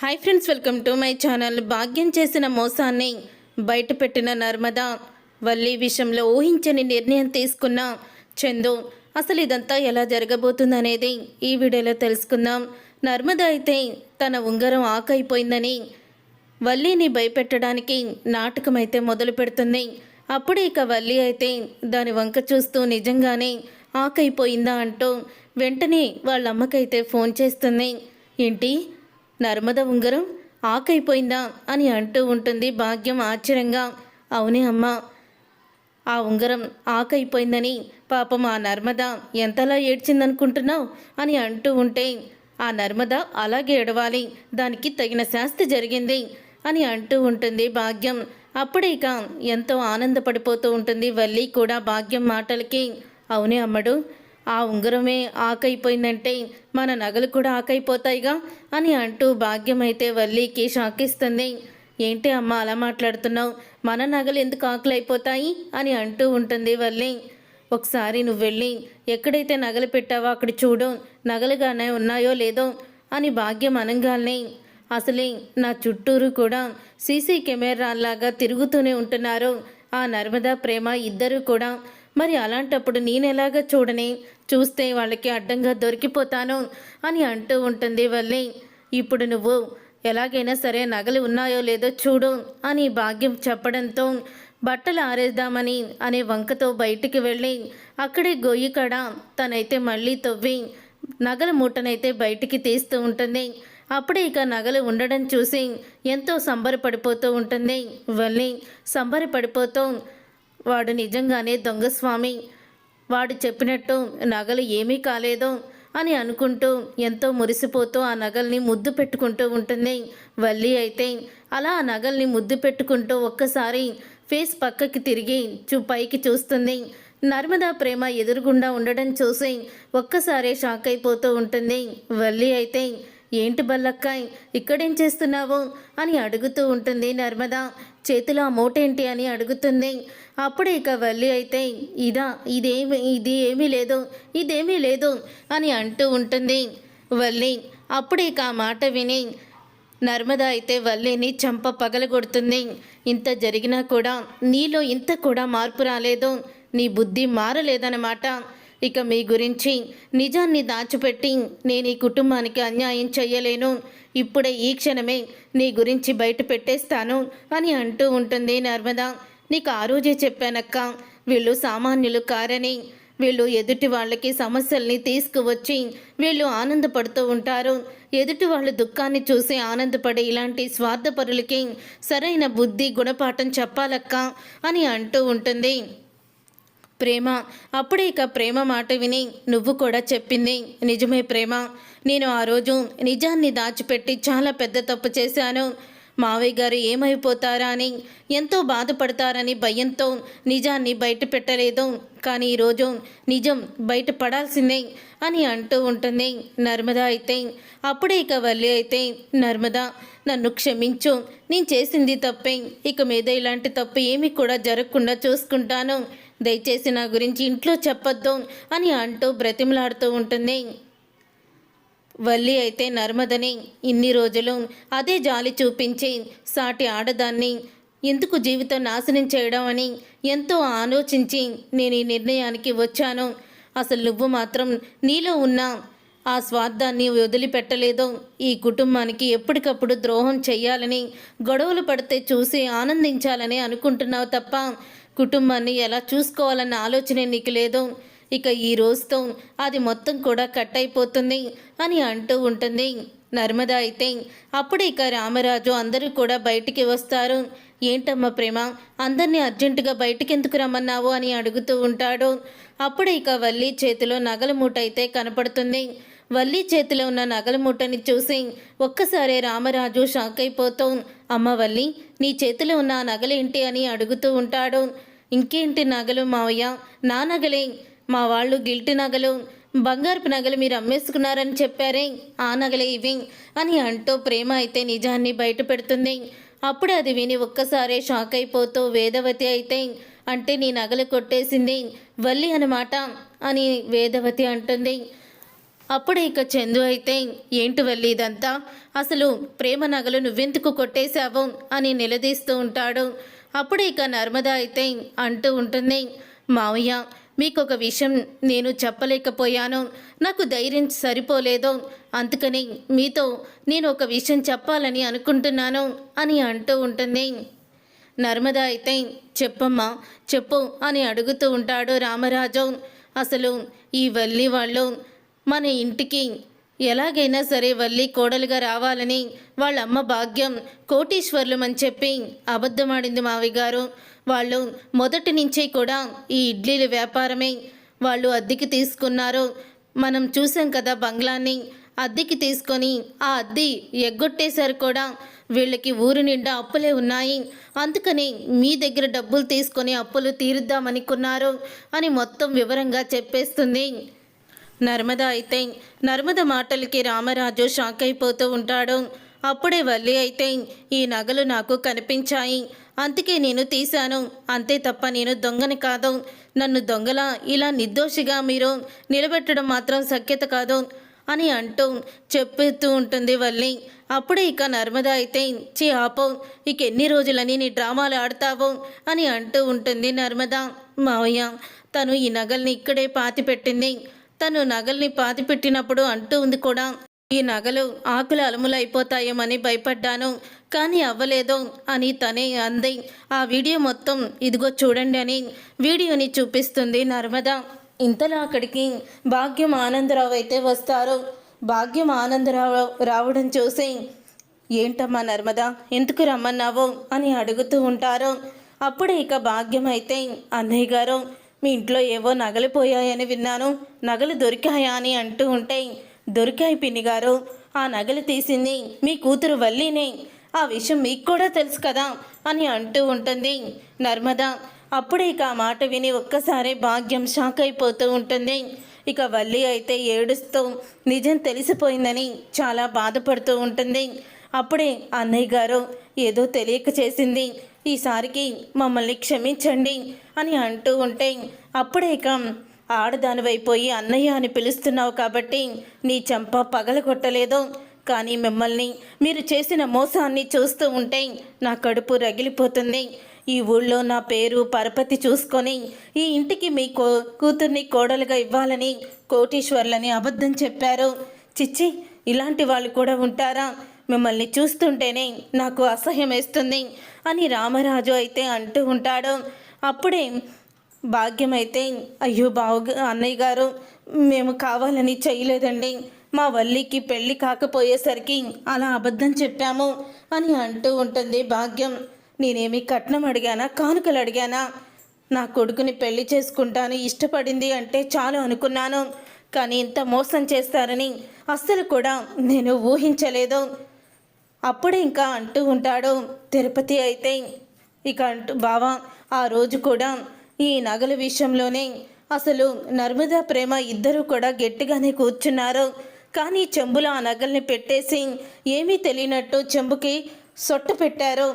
Hi friends welcome to my channel భాగ్యం చేసిన మోసాన్ని బయటపెట్టిన నర్మద. వల్లి విషయంలో ఊహించని నిర్ణయం తీసుకున్న చందు. అసలు ఇదంతా ఎలా జరగబోతుందనేది ఈ వీడియోలో తెలుసుకుందాం. నర్మద అయితే తన ఉంగరం ఆకైపోయిందని వల్లిని భయపెట్టడానికి నాటకం అయితే మొదలు పెడుతుంది. అప్పుడు ఇక వల్లి అయితే దాని వంక చూస్తూ నిజంగానే ఆకైపోయిందా అంటూ వెంటనే వాళ్ళ అమ్మకైతే ఫోన్ చేస్తుంది. ఏంటి? నర్మద ఉంగరం ఆకైపోయిందా అని అంటూ ఉంటుంది భాగ్యం ఆశ్చర్యంగా. అవునే అమ్మ ఆ ఉంగరం ఆకైపోయిందని పాపం ఆ నర్మద ఎంతలా ఏడ్చిందనుకుంటున్నావు అని అంటూ ఉంటే ఆ నర్మద అలాగే ఏడవాలి దానికి తగిన శాస్తి జరిగింది అని అంటూ ఉంటుంది భాగ్యం. అప్పుడే ఇక ఎంతో ఆనందపడిపోతూ ఉంటుంది వల్లి కూడా భాగ్యం మాటలకి. అవునే అమ్మడు ఆ ఉంగరమే ఆకైపోయిందంటే మన నగలు కూడా ఆకైపోతాయిగా అని అంటూ భాగ్యం అయితే వల్లికి షాకిస్తుంది ఏంటి అమ్మ అలా మాట్లాడుతున్నావు? మన నగలు ఎందుకు ఆకలి అయిపోతాయి అని అంటూ ఉంటుంది వల్లి. ఒకసారి నువ్వు వెళ్ళి ఎక్కడైతే నగలు పెట్టావో అక్కడ చూడు నగలుగానే ఉన్నాయో లేదో అని భాగ్యం అనంగానే అసలే నా చుట్టూరు కూడా సీసీ కెమెరాల్లాగా తిరుగుతూనే ఉంటున్నారు. ఆ నర్మదా ప్రేమ ఇద్దరు కూడా మరి అలాంటప్పుడు నేనెలాగా చూడని? చూస్తే వాళ్ళకి అడ్డంగా దొరికిపోతాను అని అంటూ ఉంటుంది వల్లి. ఇప్పుడు నువ్వు ఎలాగైనా సరే నగలు ఉన్నాయో లేదో చూడు అని భాగ్యం చెప్పడంతో బట్టలు ఆరేద్దామని అనే వంకతో బయటికి వెళ్ళి అక్కడే గొయ్యి కడ తనైతే మళ్ళీ తవ్వి నగల మూటనైతే బయటికి తీస్తూ ఉంటుంది. అప్పుడే ఇక నగలు ఉండడం చూసి ఎంతో సంబరపడిపోతూ ఉంటుంది వల్లి. సంబరపడిపోతూ వాడు నిజంగానే దొంగస్వామి వాడు చెప్పినట్టు నగలు ఏమీ కాలేదు అని అనుకుంటూ ఎంతో మురిసిపోతూ ఆ నగల్ని ముద్దు పెట్టుకుంటూ ఉంటుంది. వల్లి అయితే అలా ఆ నగల్ని ముద్దు పెట్టుకుంటూ ఒక్కసారి ఫేస్ పక్కకి తిరిగి చూ పైకి చూస్తుంది. నర్మదా ప్రేమ ఎదురుగుండా ఉండడం చూసి ఒక్కసారే షాక్ అయిపోతూ ఉంటుంది. వల్లి అయితే ఏంటి బల్లక్కాయ్ ఇక్కడేం చేస్తున్నావు? అని అడుగుతూ ఉంటుంది నర్మదా. చేతిలో ఆ మూటేంటి అని అడుగుతుంది. అప్పుడు ఇక వల్లి అయితే ఇదా ఇదేమి ఇది ఏమీ లేదు ఇదేమీ లేదు అని అంటూ ఉంటుంది వల్లి. అప్పుడు ఇక ఆ మాట విని నర్మద అయితే వల్లిని చంప పగలగొడుతుంది ఇంత జరిగినా కూడా నీలో ఇంత కూడా మార్పు రాలేదు. నీ బుద్ధి మారలేదన్నమాట. ఇక మీ గురించి నిజాన్ని దాచిపెట్టి నేను ఈ కుటుంబానికి అన్యాయం చెయ్యలేను. ఇప్పుడే ఈ క్షణమే నీ గురించి బయట పెట్టేస్తాను అని అంటూ ఉంటుంది నర్మద. నీకు ఆ రోజే చెప్పానక్క వీళ్ళు సామాన్యులు కారని. వీళ్ళు ఎదుటి వాళ్ళకి సమస్యల్ని తీసుకువచ్చి వీళ్ళు ఆనందపడుతూ ఉంటారు. ఎదుటి వాళ్ళ దుఃఖాన్ని చూసి ఆనందపడే ఇలాంటి స్వార్థపరులకి సరైన బుద్ధి గుణపాఠం చెప్పాలక్క అని అంటూ ఉంటుంది. ప్రేమ. అప్పుడే ఇక ప్రేమ మాట విని నువ్వు కూడా చెప్పింది. నిజమే ప్రేమ. నేను ఆ రోజు నిజాన్ని దాచిపెట్టి చాలా పెద్ద తప్పు చేశాను. మావయ్య గారు ఏమైపోతారా అని ఎంతో బాధపడతారని భయంతో నిజాన్ని బయట పెట్టలేదు. కానీ ఈరోజు నిజం బయట పడాల్సిందే అని అంటూ ఉంటుంది నర్మద అయితే. అప్పుడే ఇక వల్లి అయితే నర్మద నన్ను క్షమించు. నేను చేసింది తప్పే. ఇక మీద ఇలాంటి తప్పు ఏమీ కూడా జరగకుండా చూసుకుంటాను. దయచేసి నా గురించి ఇంట్లో చెప్పొద్దు అని అంటూ బ్రతిమలాడుతూ ఉంటుంది. వల్లి అయితే నర్మదని ఇన్ని రోజులు అదే జాలి చూపించి సాటి ఆడదాన్ని ఎందుకు జీవితం నాశనం చేయడం అని ఎంతో ఆలోచించి నేను ఈ నిర్ణయానికి వచ్చాను. అసలు నువ్వు మాత్రం నీలో ఉన్న ఆ స్వార్థాన్ని వదిలిపెట్టలేదు. ఈ కుటుంబానికి ఎప్పటికప్పుడు ద్రోహం చేయాలని గొడవలు పడితే చూసి ఆనందించాలని అనుకుంటున్నావు తప్ప కుటుంబాన్ని ఎలా చూసుకోవాలన్న ఆలోచన నీకు లేదు. ఇక ఈ రోజుతో అది మొత్తం కూడా కట్ అయిపోతుంది అని అంటూ ఉంటుంది. నర్మద అయితే అప్పుడు ఇక రామరాజు అందరూ కూడా బయటికి వస్తారు. ఏంటమ్మా ప్రేమ? అందరినీ అర్జెంటుగా బయటికి ఎందుకు రమ్మన్నావు అని అడుగుతూ ఉంటాడు. అప్పుడు ఇక వల్లి చేతిలో నగల మూట అయితే కనపడుతుంది. వల్లి చేతిలో ఉన్న నగల మూటని చూసి ఒక్కసారే రామరాజు షాక్ అయిపోతూ అమ్మ వల్లి నీ చేతిలో ఉన్న ఆ నగలేంటి? అని అడుగుతూ ఉంటాడు. ఇంకేంటి నగలు మావయ్య? నా నగలే. మా వాళ్ళు గిల్టి నగలు. బంగారపు నగలు మీరు అమ్మేసుకున్నారని చెప్పారే. ఆ నగలే ఇవి అని అంటూ ప్రేమ అయితే నిజాన్ని బయట పెడుతుంది. అప్పుడు అది విని ఒక్కసారే షాక్ అయిపోతూ వేదవతి అయితే అంటే నీ నగలు కొట్టేసింది వల్లి అన్నమాట అని వేదవతి అంటుంది. అప్పుడే ఇక చందు అయితే ఏంటి వెళ్ళి ఇదంతా? అసలు ప్రేమ నగలు నువ్వెందుకు కొట్టేశావు? అని నిలదీస్తూ ఉంటాడు. అప్పుడే ఇక నర్మద అయితే అంటూ ఉంటుంది మావయ్య మీకు ఒక విషయం నేను చెప్పలేకపోయాను. నాకు ధైర్యం సరిపోలేదు. అందుకని మీతో నేను ఒక విషయం చెప్పాలని అనుకుంటున్నాను అని అంటూ ఉంటుంది. నర్మద అయితే చెప్పమ్మా చెప్పు అని అడుగుతూ ఉంటాడు రామరాజు. అసలు ఈ వల్లి వాళ్ళు మన ఇంటికి ఎలాగైనా సరే వల్లి కోడలుగా రావాలని వాళ్ళ అమ్మ భాగ్యం కోటీశ్వర్లం అని చెప్పి అబద్ధమాడింది మావి గారు. వాళ్ళు మొదటి నుంచి కూడా ఈ ఇడ్లీల వ్యాపారమే వాళ్ళు అద్దెకి తీసుకున్నారు. మనం చూసాం కదా బంగ్లాన్ని అద్దెకి తీసుకొని ఆ అద్దె ఎగ్గొట్టేశారు కూడా. వీళ్ళకి ఊరు నిండా అప్పులే ఉన్నాయి. అందుకని మీ దగ్గర డబ్బులు తీసుకొని అప్పులు తీరుద్దామనుకున్నారు అని మొత్తం వివరంగా చెప్పేస్తుంది. నర్మద అయితే నర్మద మాటలకి రామరాజు షాక్ అయిపోతూ ఉంటాడు. అప్పుడే వల్లి అయితే ఈ నగలు నాకు కనిపించాయి. అందుకే నేను తీశాను. అంతే తప్ప నేను దొంగని కాదు. నన్ను దొంగలా ఇలా నిర్దోషిగా మీరు నిలబెట్టడం మాత్రం సఖ్యత కాదు అని అంటూ చెప్పేస్తూ ఉంటుంది వల్లి. అప్పుడే ఇక నర్మద అయితే చీ ఆపో. ఇక ఎన్ని రోజులని నీ డ్రామాలు ఆడతావు? అని అంటూ ఉంటుంది నర్మద. మావయ్య తను ఈ నగల్ని ఇక్కడే పాతి పెట్టింది తను నగల్ని పాతిపెట్టినప్పుడు అంటూ ఉంది కూడా ఈ నగలు ఆకులు అలములైపోతాయేమని భయపడ్డాను కానీ అవ్వలేదు అని తనే అంది. ఆ వీడియో మొత్తం ఇదిగో చూడండి అని వీడియోని చూపిస్తుంది నర్మద. ఇంతలో అక్కడికి భాగ్యం ఆనందరావు అయితే వస్తారు. భాగ్యం ఆనందరావు రావడం చూసి ఏంటమ్మా నర్మద ఎందుకు రమ్మన్నావు? అని అడుగుతూ ఉంటారు. అప్పుడే ఇక భాగ్యం అయితే అన్నయ్య గారు మీ ఇంట్లో ఏవో నగలు పోయాయని విన్నాను. నగలు దొరికాయా అని అంటూ ఉంటే దొరికాయి పిన్ని గారు ఆ నగలు తీసింది మీ కూతురు వల్లినే. ఆ విషయం మీకు కూడా తెలుసు కదా అని అంటూ ఉంటుంది. నర్మద అప్పుడే ఇక ఆ మాట విని ఒక్కసారి భాగ్యం షాక్ అయిపోతూ ఉంటుంది. ఇక వల్లి అయితే ఏడుస్తూ నిజం తెలిసిపోయిందని చాలా బాధపడుతూ ఉంటుంది. అప్పుడే అన్నయ్య గారు ఏదో తెలియక చేసింది. ఈసారికి మమ్మల్ని క్షమించండి అని అంటూ ఉంటే అప్పుడే ఇక ఆడదానివైపోయి అన్నయ్య అని పిలుస్తున్నావు కాబట్టి నీ చెంప పగలగొట్టలేదు కానీ మిమ్మల్ని మీరు చేసిన మోసాన్ని చూస్తూ ఉంటే నా కడుపు రగిలిపోతుంది. ఈ ఊళ్ళో నా పేరు పరపతి చూసుకొని ఈ ఇంటికి మీ కో కూతుర్ని కోడలుగా ఇవ్వాలని కోటీశ్వర్లని అబద్ధం చెప్పారు. చిచ్చి ఇలాంటి వాళ్ళు కూడా ఉంటారా? మిమ్మల్ని చూస్తుంటేనే నాకు అసహ్యం వేస్తుంది అని రామరాజు అయితే అంటూ ఉంటాడు. అప్పుడే భాగ్యం అయితే అయ్యో బావు అన్నయ్య గారు మేము కావాలని చేయలేదండి. మా వల్లికి పెళ్ళి కాకపోయేసరికి అలా అబద్ధం చెప్పాము అని అంటూ ఉంటుంది భాగ్యం. నేనేమి కట్నం అడిగానా కానుకలు అడిగానా? నా కొడుకుని పెళ్ళి చేసుకుంటాను ఇష్టపడింది అంటే చాలు అనుకున్నాను. కానీ ఇంత మోసం చేస్తారని అస్సలు కూడా నేను ఊహించలేదు. అప్పుడు ఇంకా అంటూ ఉంటాడు తిరుపతి అయితే ఇక అంటూ బావా ఆ రోజు కూడా ఈ నగల విషయంలోనే అసలు నర్మదా ప్రేమ ఇద్దరూ కూడా గట్టిగానే కూర్చున్నారు. కానీ చెంబులో ఆ నగల్ని పెట్టేసి ఏమీ తెలియనట్టు చెంబుకి సొట్ట పెట్టారు.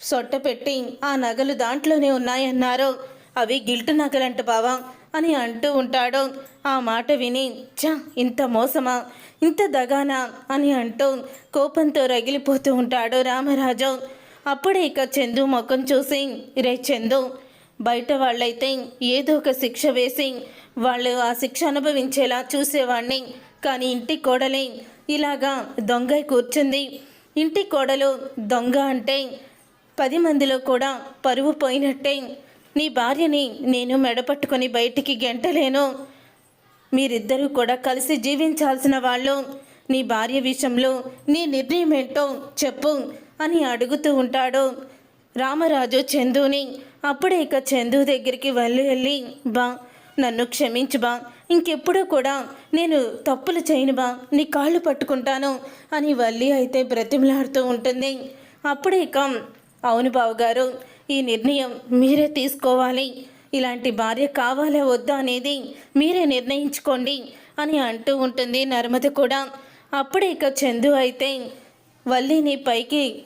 సొట్ట పెట్టి ఆ నగలు దాంట్లోనే ఉన్నాయన్నారు. అవి గిల్టు నగలంట బావా. అని అంటూ ఉంటాడు. ఆ మాట విని చ ఇంత మోసమా? ఇంత దగానా? అని అంటూ కోపంతో రగిలిపోతూ ఉంటాడు రామరాజు. అప్పుడే ఇక చందు ముఖం చూసి రే చందు బయట వాళ్ళైతే ఏదో ఒక శిక్ష వేసి వాళ్ళు ఆ శిక్ష అనుభవించేలా చూసేవాడిని కానీ ఇంటి కోడలే ఇలాగా దొంగ కూర్చుంది. ఇంటి కోడలు దొంగ అంటే పది మందిలో కూడా పరువు పోయినట్టే నీ భార్యని నేను మెడపట్టుకొని బయటికి గెంటలేను. మీరిద్దరూ కూడా కలిసి జీవించాల్సిన వాళ్ళు. నీ భార్య విషయంలో నీ నిర్ణయం ఏంటో చెప్పు అని అడుగుతూ ఉంటాడు. రామరాజు చందుని అప్పుడే ఇక చందు దగ్గరికి వెళ్ళి వెళ్ళి బా నన్ను క్షమించు బా ఇంకెప్పుడూ కూడా నేను తప్పులు చేయను బా నీ కాళ్ళు పట్టుకుంటాను అని వల్లి అయితే బ్రతిమలాడుతూ ఉంటుంది. అప్పుడే ఇక అవును బావగారు ఈ నిర్ణయం మీరే తీసుకోవాలి. ఇలాంటి భార్య కావాలా వద్దా అనేది మీరే నిర్ణయించుకోండి అని అంటూ ఉంటుంది నర్మద కూడా. అప్పుడే ఇక చందు అయితే వల్లిని పైకి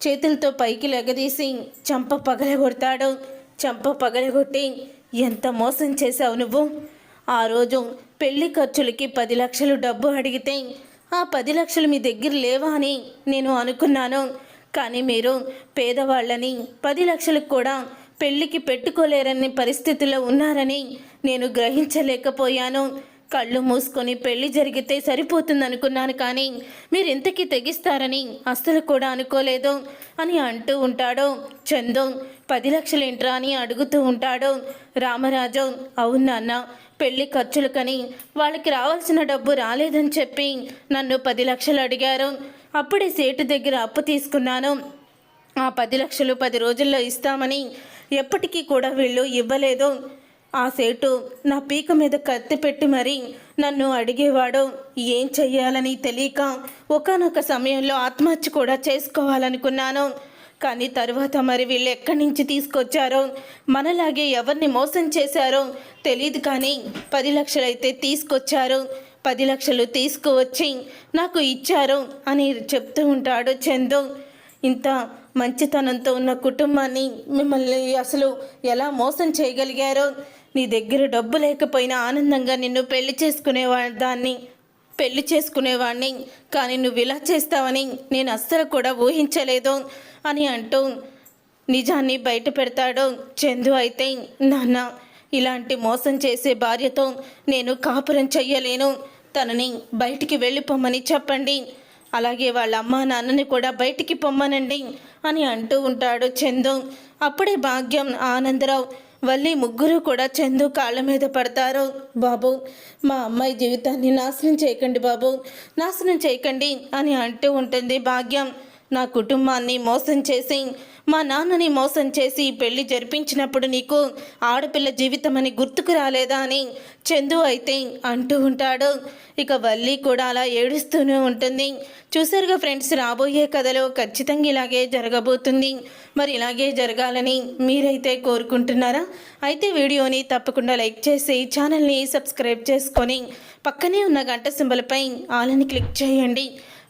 చేతులతో పైకి లెగదీసి చంప పగలగొడతాడు. చంప పగలగొట్టి ఎంత మోసం చేశావు నువ్వు? ఆ రోజు పెళ్ళి ఖర్చులకి పది లక్షలు డబ్బు అడిగితే ఆ పది లక్షలు మీ దగ్గర లేవా అని నేను అనుకున్నాను. కానీ మీరు పేదవాళ్ళని పది లక్షలకు కూడా పెళ్ళికి పెట్టుకోలేరని పరిస్థితిలో ఉన్నారని నేను గ్రహించలేకపోయాను. కళ్ళు మూసుకొని పెళ్ళి జరిగితే సరిపోతుంది అనుకున్నాను కానీ మీరు ఇంతకీ తెగిస్తారని అస్సలు కూడా అనుకోలేదు అని అంటూ ఉంటాడు. చందు పది లక్షలేంట్రా అని అడుగుతూ ఉంటాడు. రామరాజు అవునాన్న పెళ్ళి ఖర్చులకని వాళ్ళకి రావాల్సిన డబ్బు రాలేదని చెప్పి నన్ను పది లక్షలు అడిగారు. అప్పుడే సేటు దగ్గర అప్పు తీసుకున్నాను. ఆ పది లక్షలు పది రోజుల్లో ఇస్తామని ఎప్పటికీ కూడా వీళ్ళు ఇవ్వలేదు. ఆ సేటు నా పీక మీద కత్తి పెట్టి మరి నన్ను అడిగేవాడు ఏం చెయ్యాలని తెలియక ఒకానొక సమయంలో ఆత్మహత్య కూడా చేసుకోవాలనుకున్నాను. కానీ తర్వాత మరి వీళ్ళు ఎక్కడి నుంచి తీసుకొచ్చారో మనలాగే ఎవరిని మోసం చేశారో తెలియదు కానీ పది లక్షలైతే తీసుకొచ్చారు. పది లక్షలు తీసుకువచ్చి నాకు ఇచ్చారు అని చెప్తూ ఉంటాడు చందు. ఇంత మంచితనంతో ఉన్న కుటుంబాన్ని మిమ్మల్ని అసలు ఎలా మోసం చేయగలిగారో? నీ దగ్గర డబ్బు లేకపోయినా ఆనందంగా నిన్ను పెళ్ళి చేసుకునేవా దాన్ని పెళ్ళి చేసుకునేవాడిని కానీ నువ్వు ఇలా చేస్తావని నేను అస్సలు కూడా ఊహించలేదు అని అంటూ నిజాన్ని బయట పెడతాడు చందు అయితే. నాన్న ఇలాంటి మోసం చేసే భార్యతో నేను కాపురం చెయ్యలేను. తనని బయటికి వెళ్ళిపోమ్మని చెప్పండి. అలాగే వాళ్ళ అమ్మ నాన్నని కూడా బయటికి పొమ్మనండి అని అంటూ ఉంటాడు చందు. అప్పుడే భాగ్యం ఆనందరావు వల్లి ముగ్గురు కూడా చందు కాళ్ళ మీద పడతారు. బాబు మా అమ్మాయి జీవితాన్ని నాశనం చేయకండి బాబు. నాశనం చేయకండి అని అంటూ ఉంటుంది భాగ్యం. నా కుటుంబాన్ని మోసం చేసి మా నాన్నని మోసం చేసి పెళ్ళి జరిపించినప్పుడు నీకు ఆడపిల్ల జీవితం అని గుర్తుకు రాలేదా అని చందు అయితే అంటూ ఉంటాడు. ఇక వల్లి కూడా అలా ఏడుస్తూనే ఉంటుంది. చూసారుగా ఫ్రెండ్స్ రాబోయే కథలో ఖచ్చితంగా ఇలాగే జరగబోతుంది. మరి ఇలాగే జరగాలని మీరైతే కోరుకుంటున్నారా? అయితే వీడియోని తప్పకుండా లైక్ చేసి ఛానల్ని సబ్స్క్రైబ్ చేసుకొని పక్కనే ఉన్న గంట సింబల్పై ఆలని క్లిక్ చేయండి.